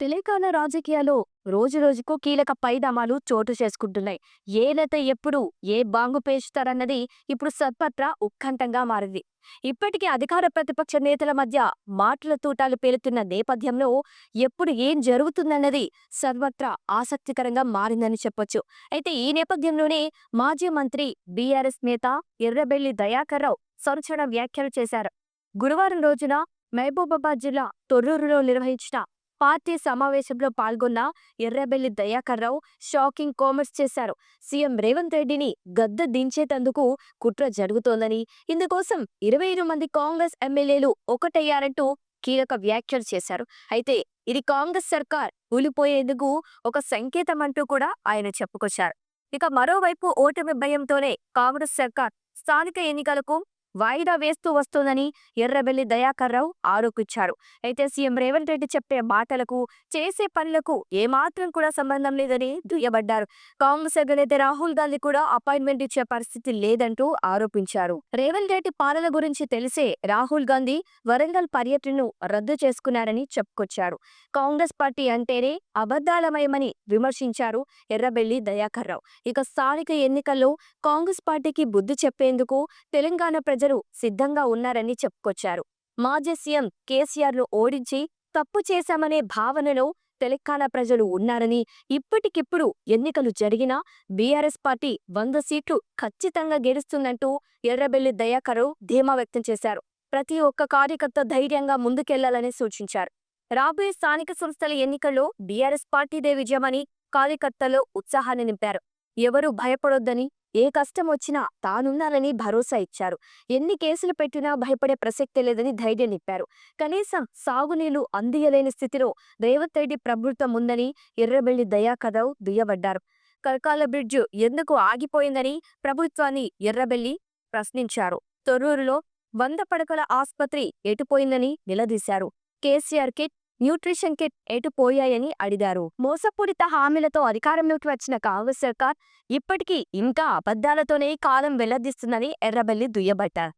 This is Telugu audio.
తెలంగాణ రాజకీయాల్లో రోజురోజుకు కీలక పరిణామాలు చోటు చేసుకుంటున్నాయి. ఏ నేత ఎప్పుడు ఏ బాంగు పేస్తారన్నది ఇప్పుడు సత్పత్ర ఉత్కంఠంగా మారింది. ఇప్పటికీ అధికార ప్రతిపక్ష నేతల మధ్య మాటల తూటాలు పేలుతున్న నేపథ్యంలో ఎప్పుడు ఏం జరుగుతుందన్నది సర్వత్రా ఆసక్తికరంగా మారిందని చెప్పొచ్చు. అయితే ఈ నేపథ్యంలోనే మాజీ మంత్రి బీఆర్ఎస్ నేత ఎర్రబెల్లి దయాకర్ రావు సంచలన వ్యాఖ్యలు చేశారు. గురువారం రోజున మహబూబాబాద్ జిల్లా తొర్రూరులో నిర్వహించిన పార్టీ సమావేశంలో పాల్గొన్న ఎర్రబెల్లి దయాకర్ రావు షాకింగ్ కామెంట్స్ చేశారు. సీఎం రేవంత్ రెడ్డిని గద్ద దించేతందుకు కుట్ర జరుగుతోందని ఇందుకోసం ఇరవై మంది కాంగ్రెస్ ఎమ్మెల్యేలు ఒకటయ్యారంటూ కీలక వ్యాఖ్యలు చేశారు. అయితే ఇది కాంగ్రెస్ సర్కార్ కూలిపోయేందుకు ఒక సంకేతం అంటూ కూడా ఆయన చెప్పుకొచ్చారు. ఇక మరోవైపు ఓటమి భయంతోనే కాంగ్రెస్ సర్కార్ స్థానిక ఎన్నికలకు వాయిదా వేస్తూ వస్తోందని ఎర్రబెల్లి దయాకర్ రావు ఆరోపించారు. అయితే సీఎం రేవంత్ రెడ్డి చెప్పే మాటలకు చేసే పనులకు ఏమాత్రం కూడా సంబంధం లేదని దుయ్యబడ్డారు. కాంగ్రెస్ అధినేత రాహుల్ గాంధీ కూడా అపాయింట్మెంట్ ఇచ్చే పరిస్థితి లేదంటూ ఆరోపించారు. రేవంత్ రెడ్డి పాలన గురించి తెలిసే రాహుల్ గాంధీ వరంగల్ పర్యటనను రద్దు చేసుకున్నారని చెప్పుకొచ్చారు. కాంగ్రెస్ పార్టీ అంటేనే అబద్ధాలమయమని విమర్శించారు ఎర్రబెల్లి దయాకర్ రావు. ఇక స్థానిక ఎన్నికల్లో కాంగ్రెస్ పార్టీకి బుద్ధి చెప్పేందుకు తెలంగాణ ప్రజలు సిద్ధంగా ఉన్నారని చెప్పుకొచ్చారు. మాజీ సీఎం కేసీఆర్ను ఓడించి తప్పు చేశామనే భావనలో తెలంగాణ ప్రజలు ఉన్నారని ఇప్పటికిప్పుడు ఎన్నికలు జరిగినా బీఆర్ఎస్ పార్టీ వంద సీట్లు ఖచ్చితంగా గెలుస్తుందంటూ ఎర్రబెల్లి దయాకరు ధీమా వ్యక్తం చేశారు. ప్రతి ఒక్క కార్యకర్త ధైర్యంగా ముందుకెళ్ళాలని సూచించారు. రాబోయే స్థానిక సంస్థల ఎన్నికల్లో బీఆర్ఎస్ పార్టీదే విజయమని కార్యకర్తలు ఉత్సాహాన్ని నింపారు. ఎవరూ భయపడొద్దని ఏ కష్టం వచ్చినా తానున్నానని భరోసా ఇచ్చారు. ఎన్ని కేసులు పెట్టినా భయపడే ప్రసక్తే లేదని ధైర్యం నింపారు. కనీసం సాగునీళ్ళు అందియలేని స్థితిలో రేవంత్ రెడ్డి ప్రభుత్వం ఉందని ఎర్రబెల్లి దయాకథవ్ దుయ్యబడ్డారు. కరకాల బ్రిడ్జ్ ఎందుకు ఆగిపోయిందని ప్రభుత్వాన్ని ఎర్రబెల్లి ప్రశ్నించారు. తొర్రూరులో వంద పడకల ఆస్పత్రి ఎటుపోయిందని నిలదీశారు. కేసీఆర్ కిట్ న్యూట్రిషన్ కిట్ ఎటు పోయాయని అడిగారు. మోసపూరిత హామీలతో అధికారంలోకి వచ్చిన కాంగ్రెస్ సర్కార్ ఇప్పటికీ ఇంకా అబద్ధాలతోనే కాలం వెల్లదిస్తుందని ఎర్రబెల్లి దుయ్యబట్టారు